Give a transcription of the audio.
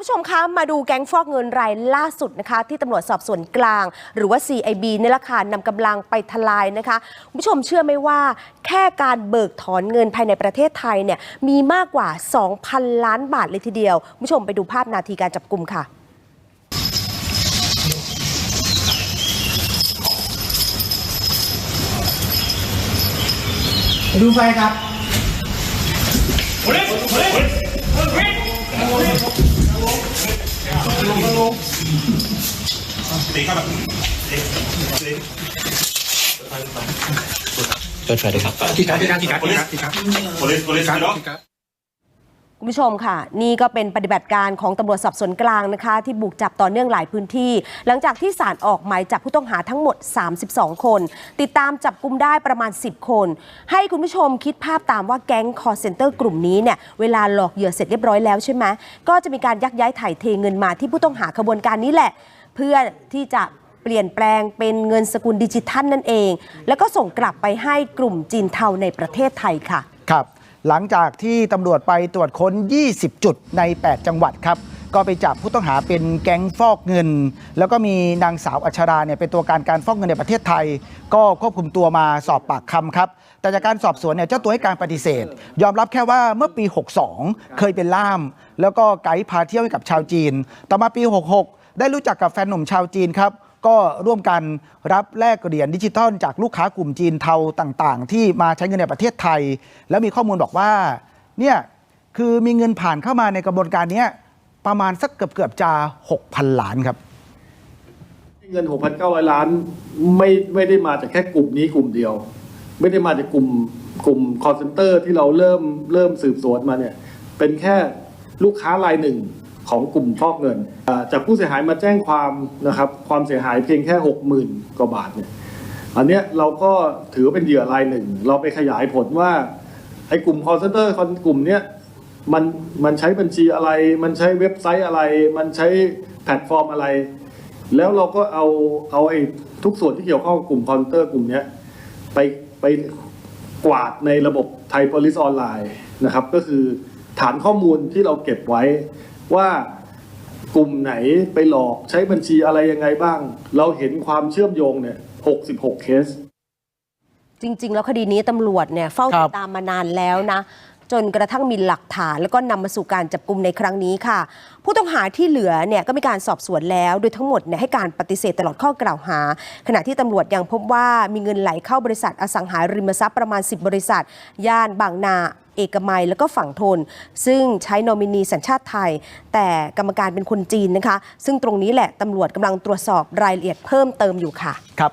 ผู้ชมคะมาดูแก๊งฟอกเงินรายล่าสุดนะคะ ที่ตำรวจสอบสวนกลาง หรือว่า CIB นี่แหละค่ะนำกำลังไปทลายนะคะคุณผู้ชมเชื่อไหมว่า แค่การเบิกถอนเงินภายในประเทศไทยเนี่ยมีมากกว่า 2,000 ล้านบาทเลยทีเดียวคุณผู้ชมไปดูภาพนาทีการจับกลุ่มค่ะดูไฟครับ ตีเข้าแบบเล็กเล็กเปิดไฟด้วยครับกี่ครับกี่ครับกี่ครับกี่ครับกี่ครับโพลิสโพลิสเนาะคุณผู้ชมค่ะ นี่ก็เป็นปฏิบัติการของตำรวจสอบสวนกลางนะคะ ที่บุกจับต่อเนื่องหลายพื้นที่ หลังจากที่ศาลออกหมายจับผู้ต้องหาทั้งหมด 32 คน ติดตามจับกลุ่มได้ประมาณ 10 คน ให้คุณผู้ชมคิดภาพตามว่าแก๊งคอร์เซนเตอร์กลุ่มนี้เนี่ยเวลาหลอกเหยื่อเสร็จเรียบร้อยแล้วใช่ไหมก็จะมีการยักย้ายถ่ายเทเงินมาที่ผู้ต้องหาขบวนการนี้แหละ เพื่อที่จะเปลี่ยนแปลงเป็นเงินสกุลดิจิทัลนั่นเอง แล้วก็ส่งกลับไปให้กลุ่มจีนเทาในประเทศไทยค่ะ ครับ หลังจากที่ตำรวจไปตรวจค้น 20 จุดใน 8 จังหวัดครับ ก็ไปจับผู้ต้องหาเป็นแก๊งฟอกเงิน แล้วก็มีนางสาวอัชราเนี่ยเป็นตัวการการฟอกเงินในประเทศไทย ก็ควบคุมตัวมาสอบปากคำครับ แต่จากการสอบสวนเนี่ยเจ้าตัวให้การปฏิเสธ ยอมรับแค่ว่าเมื่อปี 62 เคยเป็นล่าม แล้วก็ไกด์พาเที่ยวให้กับชาวจีน ต่อมาปี 66 ได้รู้จักกับแฟนหนุ่มชาวจีนครับ ก็ร่วมกันรับแลกเหรียญดิจิทัล จากลูกค้ากลุ่มจีนเทาต่างๆ ที่มาใช้เงินในประเทศไทย แล้วมีข้อมูลบอกว่าเนี่ยคือมีเงินผ่านเข้ามาในกระบวนการนี้ประมาณสักเกือบเกือบจะ6,000 ล้านครับ เงิน 6,900 ล้านไม่ไม่ได้มาจากแค่กลุ่มนี้กลุ่มเดียว ไม่ได้มาจากกลุ่มกลุ่มคอร์เซนเตอร์ที่เราเริ่มเริ่มสืบสวนมาเนี่ยเป็นแค่ลูกค้ารายหนึ่ง ของกลุ่มฟอกเงิน จากผู้เสียหายมาแจ้งความนะครับความเสียหายเพียงแค่ 60,000 กว่าบาทเนี่ยอันเนี้ยเราก็ถือเป็นเหยื่อรายหนึ่ง เราไปขยายผลว่าไอ้กลุ่มคอร์เซนเตอร์กลุ่มเนี้ยมันมันใช้บัญชีอะไร มันใช้เว็บไซต์อะไร มันใช้แพลตฟอร์มอะไร แล้วเราก็เอาเอาไอ้ทุกส่วนที่เกี่ยวข้องกับกลุ่มคอร์เซนเตอร์กลุ่มเนี้ยไปไปกวาดในระบบไทย Police ออนไลน์นะครับ ก็คือฐานข้อมูลที่เราเก็บไว้ ว่ากลุ่มไหนไปหลอกใช้บัญชีอะไรยังไงบ้าง เราเห็นความเชื่อมโยงเนี่ย 66 เคส จริง ๆ แล้วคดีนี้ตำรวจเนี่ยเฝ้าครัติบดตามมานานแล้วนะ จนกระทั่งมีหลักฐาน แล้วก็นำมาสู่การจับกลุ่มในครั้งนี้ค่ะ ผู้ต้องหาที่เหลือเนี่ยก็มีการสอบสวนแล้ว โดยทั้งหมดเนี่ยให้การปฏิเสธตลอดข้อกล่าวหา ขณะที่ตำรวจยังพบว่ามีเงินไหลเข้าบริษัทอสังหาริมทรัพย์ประมาณ 10 บริษัท ย่านบางนาเอกมัยแล้วก็ฝั่งทน ซึ่งใช้โนมินีสัญชาติไทย แต่กรรมการเป็นคนจีนนะคะ ซึ่งตรงนี้แหละตำรวจกำลังตรวจสอบรายละเอียดเพิ่มเติมอยู่ค่ะ ครับ